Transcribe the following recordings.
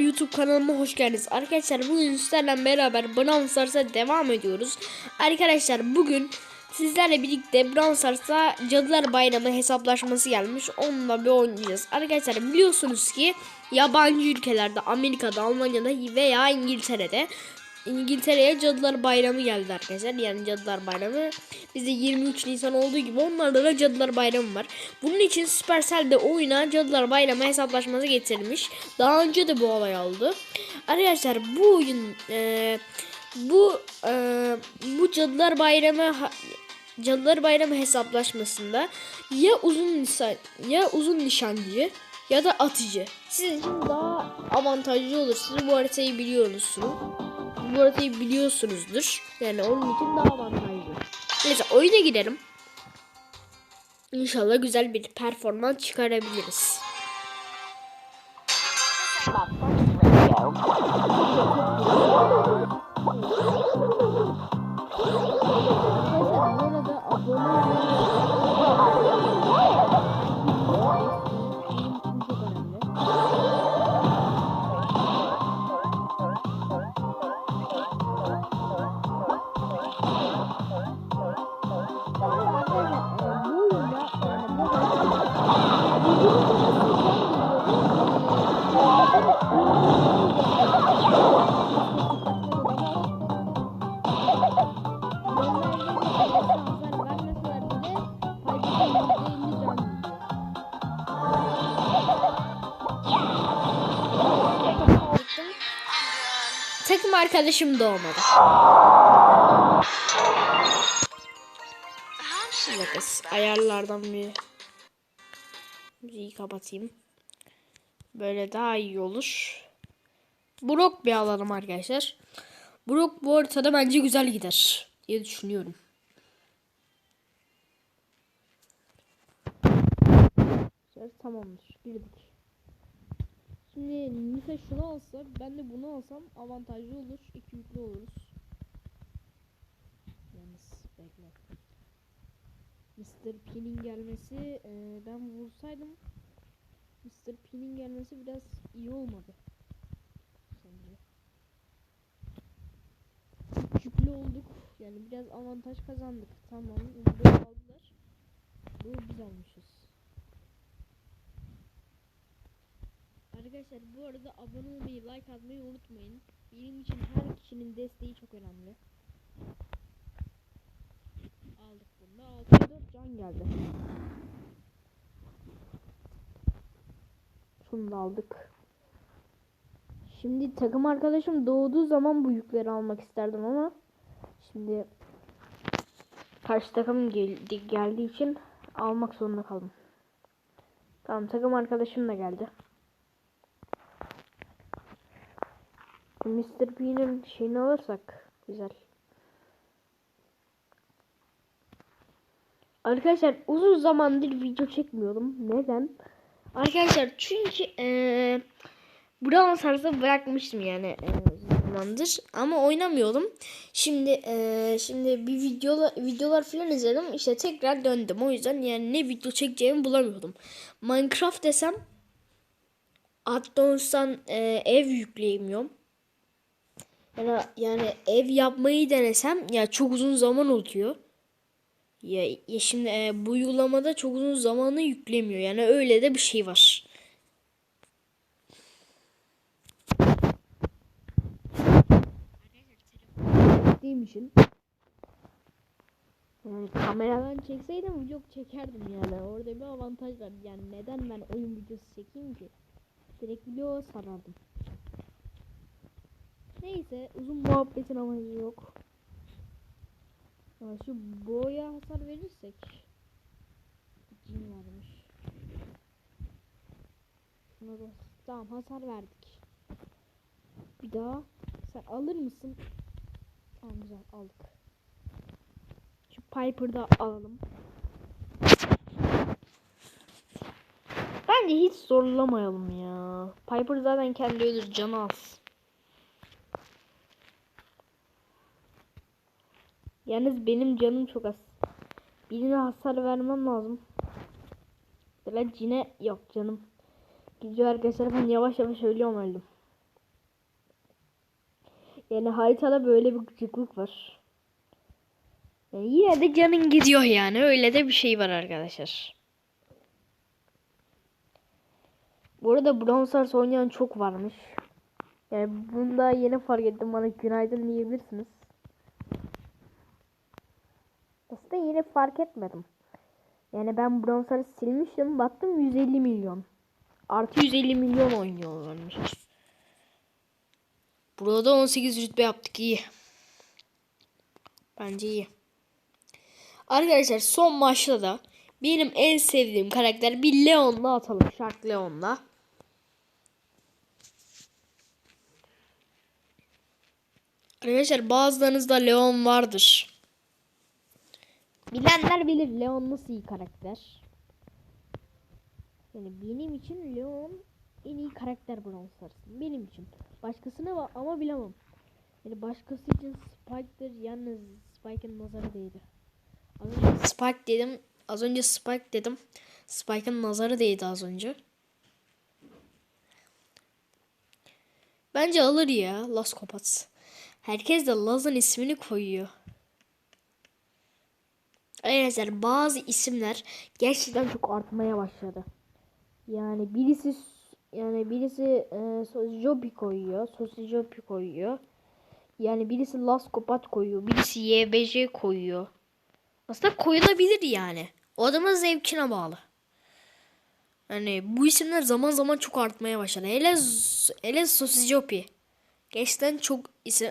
YouTube kanalıma hoş geldiniz. Arkadaşlar bugün sizlerle beraber Brawl Stars'a devam ediyoruz. Arkadaşlar bugün sizlerle birlikte Brawl Stars'a Cadılar Bayramı hesaplaşması gelmiş. Onunla bir oynayacağız. Arkadaşlar biliyorsunuz ki yabancı ülkelerde Amerika'da, Almanya'da veya İngiltere'de İngiltere'ye Cadılar Bayramı geldi arkadaşlar. Yani Cadılar Bayramı bizde 23 Nisan olduğu gibi onlarda da Cadılar Bayramı var. Bunun için Supercell de oyuna Cadılar Bayramı hesaplaşması getirmiş. Daha önce de bu olay oldu. Arkadaşlar bu oyun e, bu e, bu Cadılar Bayramı Cadılar Bayramı hesaplaşmasında ya uzun nisan ya uzun nişancı ya da atıcı. Sizin için daha avantajlı olur. Siz bu haritayı biliyorsunuz bu haritayı biliyorsunuzdur. Yani onun için daha avantajlı. Neyse oyuna gidelim. İnşallah güzel bir performans çıkarabiliriz. Takım arkadaşım doğmadı. Bir dakika ayarlardan bir müziği kapatayım. Böyle daha iyi olur. Brock bir alalım arkadaşlar. Brock bu haritada bence güzel gider diye düşünüyorum. Tamamdır. Girdik. Şimdi Nisa şunu alsa ben de bunu alsam avantajlı olur. İki yüklü oluruz. Yalnız bekle. Mr. P'nin gelmesi e, ben vursaydım Mr. P'nin gelmesi biraz iyi olmadı. Sence? Yüklü olduk. Yani biraz avantaj kazandık. Tamam. Bu aldılar. Bu biz almışız. Arkadaşlar bu arada abone olmayı, like atmayı unutmayın. Benim için her kişinin desteği çok önemli. Aldık bunu. 6'ya 4 can geldi. Şunu da aldık. Şimdi takım arkadaşım doğduğu zaman bu yükleri almak isterdim ama şimdi karşı takım geldi, geldiği için almak zorunda kaldım. Tamam takım arkadaşım da geldi. Mr. P'nin şeyini alırsak güzel. Arkadaşlar uzun zamandır video çekmiyorum. Neden? Arkadaşlar çünkü eee Brawl Stars'ı bırakmıştım yani uzun zamandır ama oynamıyordum. Şimdi eee, şimdi bir videolar videolar falan izledim. İşte tekrar döndüm. O yüzden yani ne video çekeceğimi bulamıyordum. Minecraft desem Addons'tan eee, ev yükleyemiyorum. Yani, yani ev yapmayı denesem ya çok uzun zaman oluyor. Ya, ya şimdi e, bu uygulamada çok uzun zamanı yüklemiyor. Yani öyle de bir şey var. İçin yani kameradan çekseydim vlog çekerdim yani. Orada bir avantaj var. Yani neden ben oyun videosu çekeyim ki? Direkt video sarardım. Neyse uzun muhabbetin amacı yok. Ya şu boya hasar verirsek cin varmış. Şuna da tamam hasar verdik. Bir daha sen alır mısın? Tamam güzel aldık. Şu Piper'ı da alalım. Bence hiç zorlamayalım ya. Piper zaten kendi ölür canı az. Yalnız benim canım çok az. Birine hasar vermem lazım. Mesela cine yok canım. Gidiyor arkadaşlar ben yavaş yavaş ölüyorum öldüm. Yani haritada böyle bir gıcıklık var. Yani yine de canın gidiyor yani. Öyle de bir şey var arkadaşlar. Bu arada Brawl oynayan çok varmış. Yani bunu da yeni fark ettim. Bana günaydın diyebilirsiniz. Aslında yeni fark etmedim. Yani ben Stars'ı silmiştim. Baktım 150 milyon. Artı 150 milyon oynuyorlarmış. Burada 18 rütbe yaptık iyi. Bence iyi. Arkadaşlar son maçta da benim en sevdiğim karakter bir Leon'la atalım. Shark Leon'la. Arkadaşlar bazılarınızda Leon vardır. Bilenler bilir Leon nasıl iyi karakter. Yani benim için Leon en iyi karakter Brawl. Benim için. Başkasına var ama bilemem. Yani başkası için Spike'dır. Yalnız Spike'ın nazarı değdi. Az önce Spike dedim. Az önce Spike dedim. Spike'ın nazarı değdi az önce. Bence alır ya Las Kopats. Herkes de Laz'ın ismini koyuyor. Arkadaşlar bazı isimler gerçekten çok artmaya başladı. Yani birisi yani birisi e, Jopi koyuyor. Sosi Jopi koyuyor. Yani birisi Las Kopat koyuyor. Birisi YBC koyuyor. Aslında koyulabilir yani. O adamın zevkine bağlı. Yani bu isimler zaman zaman çok artmaya başladı. Hele, hele Sosi Jopi. Gerçekten çok isim,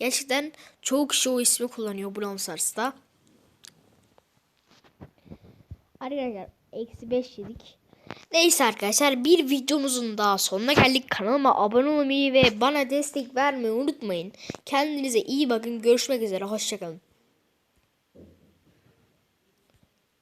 gerçekten çok kişi o ismi kullanıyor Brawl Stars'ta. Arkadaşlar eksi 5 yedik. Neyse arkadaşlar bir videomuzun daha sonuna geldik. Kanalıma abone olmayı ve bana destek vermeyi unutmayın. Kendinize iyi bakın. Görüşmek üzere. Hoşçakalın.